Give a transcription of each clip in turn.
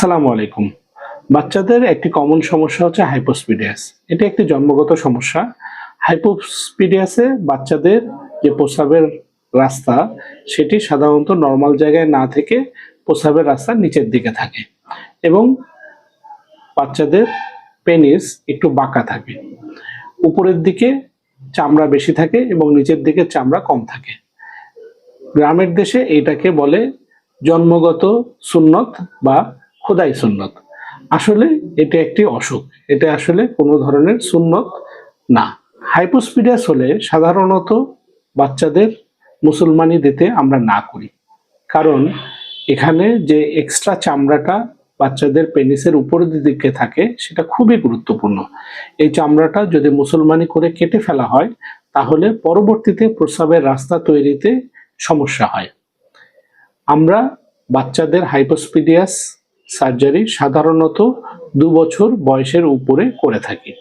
আসসালামু আলাইকুম। বাচ্চাদের একটি কমন সমস্যা হচ্ছে হাইপোস্পিডিয়াস এটি একটি জন্মগত সমস্যা। হাইপোস্পিডিয়াসে বাচ্চাদের যে প্রস্রাবের রাস্তা, সেটি সাধারণত নর্মাল জায়গায় না থেকে প্রস্রাবের রাস্তা নিচের দিকে থাকে এবং বাচ্চাদের পেনিস একটু বাঁকা থাকে। উপরের দিকে চামড়া বেশি থাকে এবং নিচের দিকে চামড়া কম থাকে। গ্রামের দেশে এটাকে বলে জন্মগত সুন্নত বা খোদাই সুন্নত। আসলে এটা একটি অসুখ। এটা আসলে কোনো ধরনের সুন্নত না। হাইপোস্পিডিয়াস হলে সাধারণত বাচ্চাদের মুসলমানি দিতে আমরা না করি। কারণ এখানে যে এক্সট্রা চামড়াটা বাচ্চাদের পেনিসের উপরের দিকে থাকে, সেটা খুবই গুরুত্বপূর্ণ। এই চামড়াটা যদি মুসলমানি করে কেটে ফেলা হয়, তাহলে পরবর্তীতে প্রস্রাবের রাস্তা তৈরিতে সমস্যা হয়। আমরা বাচ্চাদের হাইপোস্পিডিয়াস সার্জারি সাধারণত দু বছর বয়সের উপরে করে থাকি।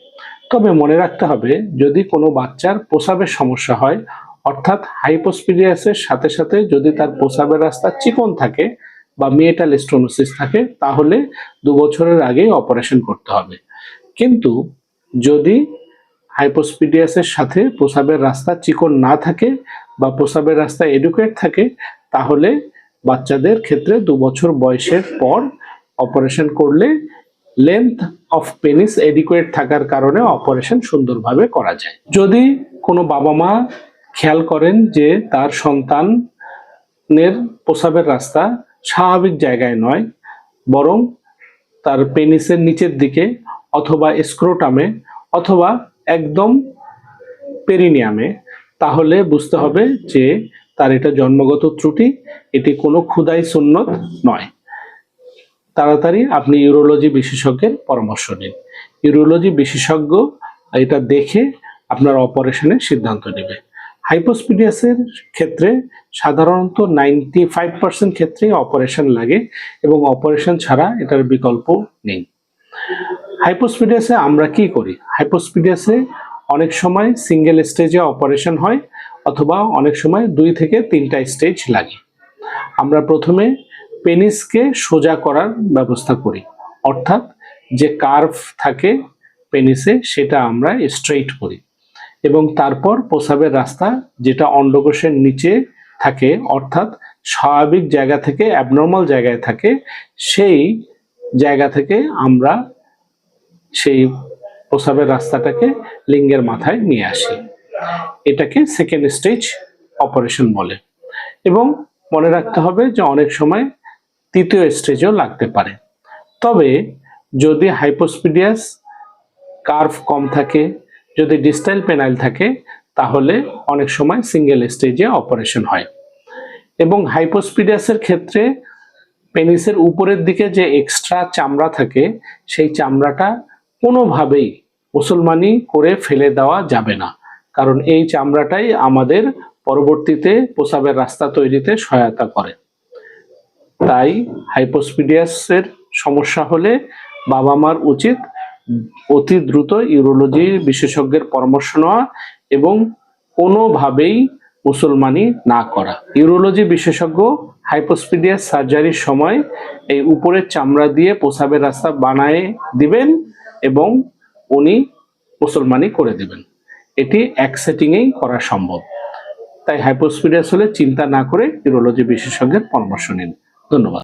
তবে মনে রাখতে হবে, যদি কোনো বাচ্চার প্রসাবের সমস্যা হয়, অর্থাৎ হাইপোস্পিডিয়াসের সাথে সাথে যদি তার প্রসাবের রাস্তা চিকন থাকে বা মিয়েটাল স্টোনোসিস থাকে, তাহলে দু বছরের আগেই অপারেশন করতে হবে। কিন্তু যদি হাইপোস্পিডিয়াসের সাথে প্রসাবের রাস্তা চিকন না থাকে বা প্রসাবের রাস্তা এডুকেট থাকে, তাহলে বাচ্চাদের ক্ষেত্রে দু বছর বয়সের পর অপারেশন করলে লেন্থ অফ পেনিস এডিকুয়েট থাকার কারণে অপারেশন সুন্দরভাবে করা যায়। যদি কোনো বাবা মা খেয়াল করেন যে তার সন্তানের প্রসাবের রাস্তা স্বাভাবিক জায়গায় নয়, বরং তার পেনিসের নিচের দিকে অথবা স্ক্রোটামে অথবা একদম পেরিনিয়ামে তাহলে বুঝতে হবে যে তার এটা জন্মগত ত্রুটি, এটি কোনো ক্ষুদাই সুন্নত নয়। তাড়াতাড়ি আপনি ইউরোলজি বিশেষজ্ঞের পরামর্শ নিন। ইউরোলজি বিশেষজ্ঞ এটা দেখে আপনার অপারেশনের সিদ্ধান্ত নেবে। হাইপোস্পিডিয়াসের ক্ষেত্রে সাধারণত নাইনটি ফাইভ পার্সেন্ট ক্ষেত্রে অপারেশন লাগে এবং অপারেশন ছাড়া এটার বিকল্প নেই। হাইপোস্পিডিয়াসে আমরা কি করি? হাইপোস্পিডিয়াসে অনেক সময় সিঙ্গেল স্টেজে অপারেশন হয় অথবা অনেক সময় দুই থেকে তিনটা স্টেজ লাগে। আমরা প্রথমে পেনিসকে সোজা করার ব্যবস্থা করি। অর্থাৎ যে কার্ভ থাকে পেনিসে, সেটা আমরা স্ট্রেইট করি। এবং তারপর প্রসাবের রাস্তা যেটা অন্ডকোষের নিচে থাকে, অর্থাৎ স্বাভাবিক জায়গা থেকে অ্যাবনর্মাল জায়গায় থাকে, সেই জায়গা থেকে আমরা সেই প্রসাবের রাস্তাটাকে লিঙ্গের মাথায় নিয়ে আসি। এটাকে সেকেন্ড স্টেজ অপারেশন বলে। এবং মনে রাখতে হবে যে অনেক সময় তৃতীয় স্টেজও লাগতে পারে। তবে যদি হাইপোস্পিডিয়াস কার্ভ কম থাকে, যদি ডিস্টাইল পেনাইল থাকে, তাহলে অনেক সময় সিঙ্গেল স্টেজে অপারেশন হয়। এবং হাইপোস্পিডিয়াসের ক্ষেত্রে পেনিসের উপরের দিকে যে এক্সট্রা চামড়া থাকে, সেই চামড়াটা কোনোভাবেই মুসলমানি করে ফেলে দেওয়া যাবে না। কারণ এই চামড়াটাই আমাদের পরবর্তীতে প্রসাবের রাস্তা তৈরিতে সহায়তা করে। তাই হাইপোস্পিডিয়াসের সমস্যা হলে বাবা মার উচিত অতি দ্রুত ইউরোলজি বিশেষজ্ঞের পরামর্শ নেওয়া এবং কোনোভাবেই মুসলমানি না করা। ইউরোলজি বিশেষজ্ঞ হাইপোস্পিডিয়াস সার্জারির সময় এই উপরের চামড়া দিয়ে প্রসাবের রাস্তা বানায় দিবেন এবং উনি মুসলমানি করে দিবেন। এটি এক সেটিংয়েই করা সম্ভব। তাই হাইপোস্পিডিয়াস হলে চিন্তা না করে ইউরোলজি বিশেষজ্ঞের পরামর্শ নিন। ধন্যবাদ